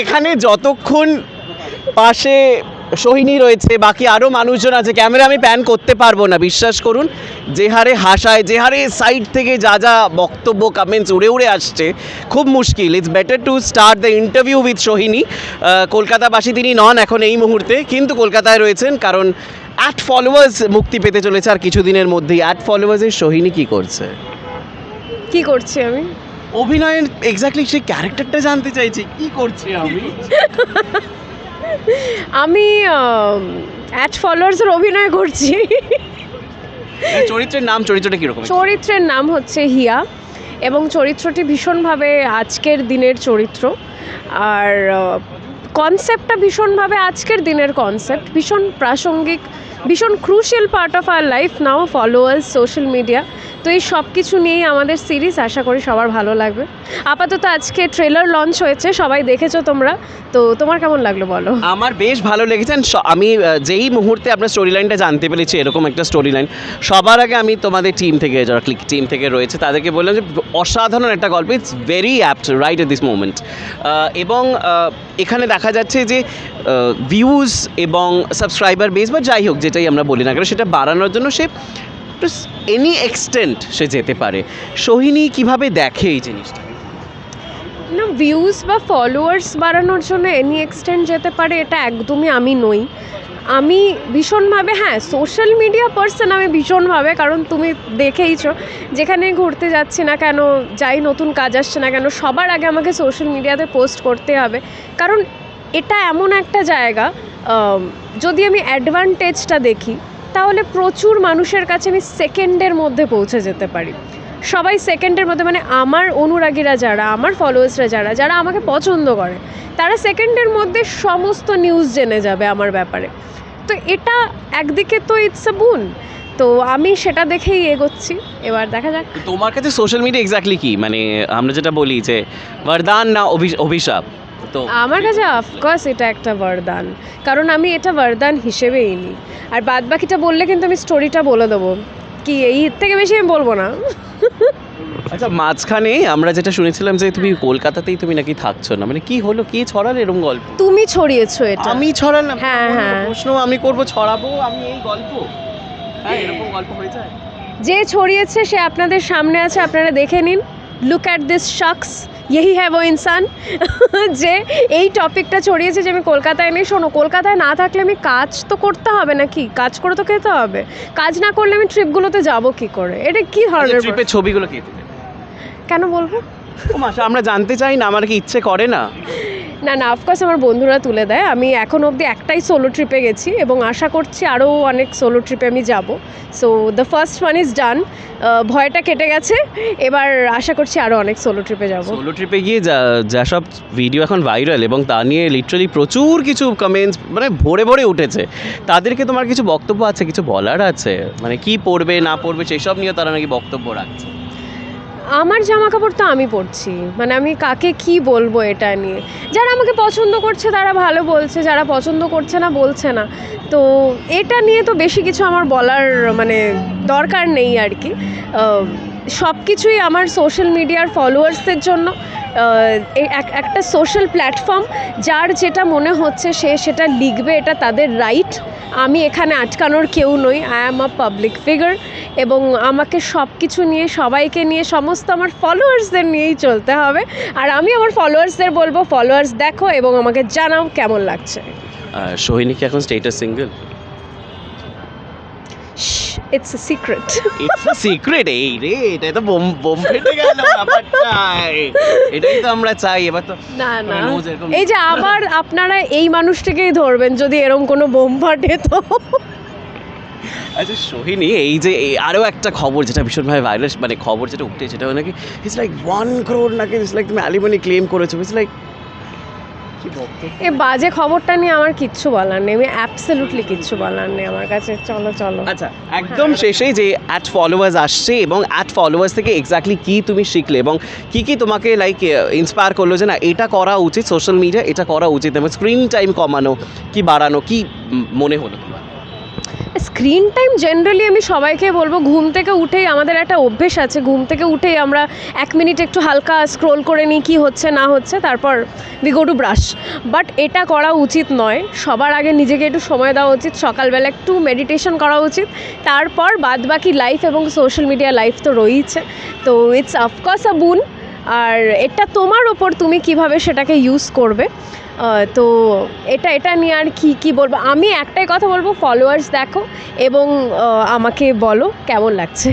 এখানে যতক্ষণ পাশে সোহিনী রয়েছে, বাকি আরও মানুষজন আছে, ক্যামেরা আমি প্যান করতে পারব না, বিশ্বাস করুন। যে হারে হাসায়, যে হারে সাইড থেকে যা যা বক্তব্য কমেন্টস উড়ে উড়ে আসছে, খুব মুশকিল। It's better to start the interview with Sohini. কলকাতাবাসী তিনি নন এখন এই মুহূর্তে, কিন্তু কলকাতায় রয়েছেন, কারণ অ্যাট ফলোয়ার্স মুক্তি পেতে চলেছে আর কিছুদিনের মধ্যেই। অ্যাট ফলোয়ার্সের সোহিনী কি করছে? কি করছি আমি? অভিনয়ের এক্স্যাক্টলি সেই ক্যারেক্টারটা জানতে চাইছি কি করছে আমি? আমি অ্যাট ফলোয়ার্সের অভিনয় করছি। চরিত্রের নাম চরিত্রটা কীরকম চরিত্রের নাম হচ্ছে হিয়া এবং চরিত্রটি ভীষণভাবে আজকের দিনের চরিত্র। আর কনসেপ্টটা ভীষণভাবে আজকের দিনের কনসেপ্ট ভীষণ প্রাসঙ্গিক, ভীষণ crucial part of our life now followers social media তো এই সব কিছু নিয়েই আমাদের সিরিজ আশা করি সবার ভালো লাগবে। আপাতত আজকে ট্রেলার লঞ্চ হয়েছে, সবাই দেখেছ তোমরা। তো তোমার কেমন লাগল বলো? আমার বেশ ভালো লেগেছে আমি যেই মুহূর্তে আপনার স্টোরি লাইনটা জানতে পেরেছি, এরকম একটা স্টোরি লাইন সবার আগে আমি তোমাদের টিম থেকে, যারা ক্লিক টিম থেকে রয়েছে, তাদেরকে বললাম যে, অসাধারণ একটা গল্প it's very apt right at this moment এবং এখানে দেখা যাচ্ছে যে ভিউজ এবং সাবস্ক্রাইবার বেস বা যাই হোক যেটাই আমরা বলি না কেন, সেটা বাড়ানোর জন্য সে এনি এক্সটেন্ট সে যেতে পারে। সোহিনী কীভাবে দেখে এই জিনিসটা? না ভিউজ বা ফলোয়ার্স বাড়ানোর জন্য এনি এক্সটেন্ট যেতে পারে, এটা একদমই আমি নই। আমি ভীষণভাবে হ্যাঁ সোশ্যাল মিডিয়া পার্সন আমি ভীষণভাবে, কারণ তুমি দেখেইছো, যেখানে ঘুরতে যাচ্ছি না কেন, যাই নতুন কাজ আসছে না কেন, সবার আগে আমাকে সোশ্যাল মিডিয়াতে পোস্ট করতে হবে। কারণ এটা এমন একটা জায়গা যদি আমি অ্যাডভান্টেজটা দেখি, তাহলে প্রচুর মানুষের কাছে আমি সেকেন্ডের মধ্যে পৌঁছে যেতে পারি। সবাই সেকেন্ডের মধ্যে মানে আমার অনুরাগীরা যারা আমার ফলোয়ার্সরা যারা যারা আমাকে পছন্দ করে তারা সেকেন্ডের মধ্যে সমস্ত নিউজ জেনে যাবে আমার ব্যাপারে। তো এটা একদিকে তো ইটস আ বুন তো আমি সেটা দেখেই এগোচ্ছি। এবার দেখা যাক। তোমার কাছে সোশ্যাল মিডিয়া এক্স্যাক্টলি কি? মানে আমরা যেটা বলি যে বরদান না অভি- অভিশাপ? তো আমার কাছে অফকোর্স এটা একটা বরদান কারণ আমি এটা বরদান হিসেবেই নিই। আর বাদ বাকিটা বললে কিন্তু আমি স্টোরিটা বলে দেবো। কি এই থেকে বেশি আমি বলব না? আচ্ছা মাঝখানে আমরা যেটা শুনেছিলাম যে তুমি কলকাতাতেই তুমি নাকি থাকছো না মানে কি হলো কি ছড়াল এরকম গল্প? তুমি ছড়িয়েছো এটা। আমি ছড়ালাম? হ্যাঁ, হ্যাঁ। প্রশ্ন আমি করব ছড়াবো আমি এই গল্প? হ্যাঁ এরকম গল্প হয়ে যায়। যে ছড়িয়েছে সে আপনাদের সামনে আছে আপনারা দেখে নিন। লুক অ্যাট দিস শখস यही है वो ইনসান যে এই টপিকটা ছড়িয়েছে যে আমি কলকাতায় নেই শোনো কলকাতায় না থাকলে আমি কাজ তো করতে হবে নাকি কাজ করে তো খেতে হবে কাজ না করলে আমি ট্রিপগুলোতে যাব কি করে এটা কি ধরনের ট্রিপের ছবিগুলো কে তুলে কেন বলবো ও মাসা আমরা জানতে চাই না আমার কি ইচ্ছে করে না না না অফকোর্স আমার বন্ধুরা তুলে দেয়। আমি এখন অবধি একটাই সোলো ট্রিপে গেছি এবং আশা করছি আরও অনেক সোলো ট্রিপে আমি যাব। So the first one is done ভয়টা কেটে গেছে। এবার আশা করছি আরও অনেক সোলো ট্রিপে যাব। সোলো ট্রিপে গিয়ে যা যা সব ভিডিও এখন ভাইরাল এবং তা নিয়ে লিটারালি প্রচুর কিছু কমেন্টস মানে ভরে ভরে উঠেছে। তাদেরকে তোমার কিছু বক্তব্য আছে, কিছু বলার আছে? মানে কি পড়বে, না পড়বে, সেই সব নিয়ে তারা নাকি বক্তব্য রাখছে। আমার জামা কাপড় তো আমি পরছি। মানে আমি কাকে কি বলব এটা নিয়ে। যারা আমাকে পছন্দ করছে তারা ভালো বলছে, যারা পছন্দ করছে না বলছে না। তো এটা নিয়ে তো বেশি কিছু আমার বলার মানে দরকার নেই আর কি। সব কিছুই আমার সোশ্যাল মিডিয়ার ফলোয়ার্সদের জন্য। একটা সোশ্যাল প্ল্যাটফর্ম যার যেটা মনে হচ্ছে সে সেটা লিখবে, এটা তাদের রাইট আমি এখানে আটকানোর কেউ নই I am a public figure এবং আমাকে সব কিছু নিয়ে, সবাইকে নিয়ে, সমস্ত আমার ফলোয়ার্সদের নিয়েই চলতে হবে। আর আমি আমার ফলোয়ার্সদের বলব ফলোয়ার্স দেখো এবং আমাকে জানাও কেমন লাগছে। সোহিনী কি এখন status single it's a secret it's a secret এই রে এটা তো বোম বোম ফেটে গেল ব্যাপারটা এটাই তো আমরা চাই এবার তো না না। মানে এরকম- এই যে আবার আপনারা এই মানুষটাকেই ধরবেন যদি এরম কোনো বোম ফাটে তো। আচ্ছা সোহিনী এই যে আরও একটা খবর যেটা ভীষণভাবে ভাইরাল মানে খবর যেটা উঠে সেটা নাকি ইটস লাইক ওয়ান ক্রোড নাকি ইটস লাইক তুমি অ্যালিমনি ক্লেম করেছ ইটস লাইক এ বাজে খবরটা নিয়ে আমার কিচ্ছু বলার নেই আমি অ্যাবসলিউটলি কিচ্ছু বলার নেই আমার কাছে। চলো চলো। আচ্ছা একদম শেষে যে অ্যাট ফলোয়ার্স আসছে এবং অ্যাট ফলোয়ার্স থেকে এক্স্যাক্টলি কি তুমি শিখলে এবং কি কি তোমাকে লাইক ইন্সপায়ার করল যে না এটা করা উচিত সোশ্যাল মিডিয়া এটা করা উচিত এবং স্ক্রিন টাইম কমানো কি বাড়ানো কি মনে হলো তোমার? স্ক্রিন টাইম জেনারেলি আমি সবাইকে বলব, ঘুম থেকে উঠেই আমাদের একটা অভ্যেস আছে, ঘুম থেকে উঠেই আমরা এক মিনিট একটু হালকা স্ক্রোল করে নিই কী হচ্ছে, না হচ্ছে, তারপর we go to brush but এটা করা উচিত নয়, সবার আগে নিজেকে একটু সময় দেওয়া উচিত, সকালবেলা একটু মেডিটেশন করা উচিত, তারপর বাদ বাকি লাইফ এবং সোশ্যাল মিডিয়া লাইফ তো রয়েইছে। তো ইটস অফকোর্স আ বুন আর এটা তোমার ওপর তুমি কীভাবে সেটাকে ইউজ করবে। তো এটা এটা নিয়ে আর কি কি বলব? আমি একটাই কথা বলব ফলোয়ার্স দেখো এবং আমাকে বলো কেমন লাগছে।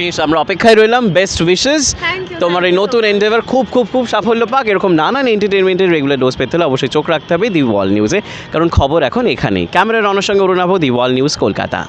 বেশ আমরা অপেক্ষায় রইলাম বেস্ট উইশেস তোমার এই নতুন এন্ডেভার খুব খুব খুব সাফল্য পাক। এরকম নানান এন্টারটেনমেন্টের রেগুলার ডোজ পেতে হলে অবশ্যই চোখ রাখতে হবে দি ওয়াল নিউজে কারণ খবর এখন এখানেই। ক্যামেরার রনের সঙ্গে Arunava the wall news Kolkata.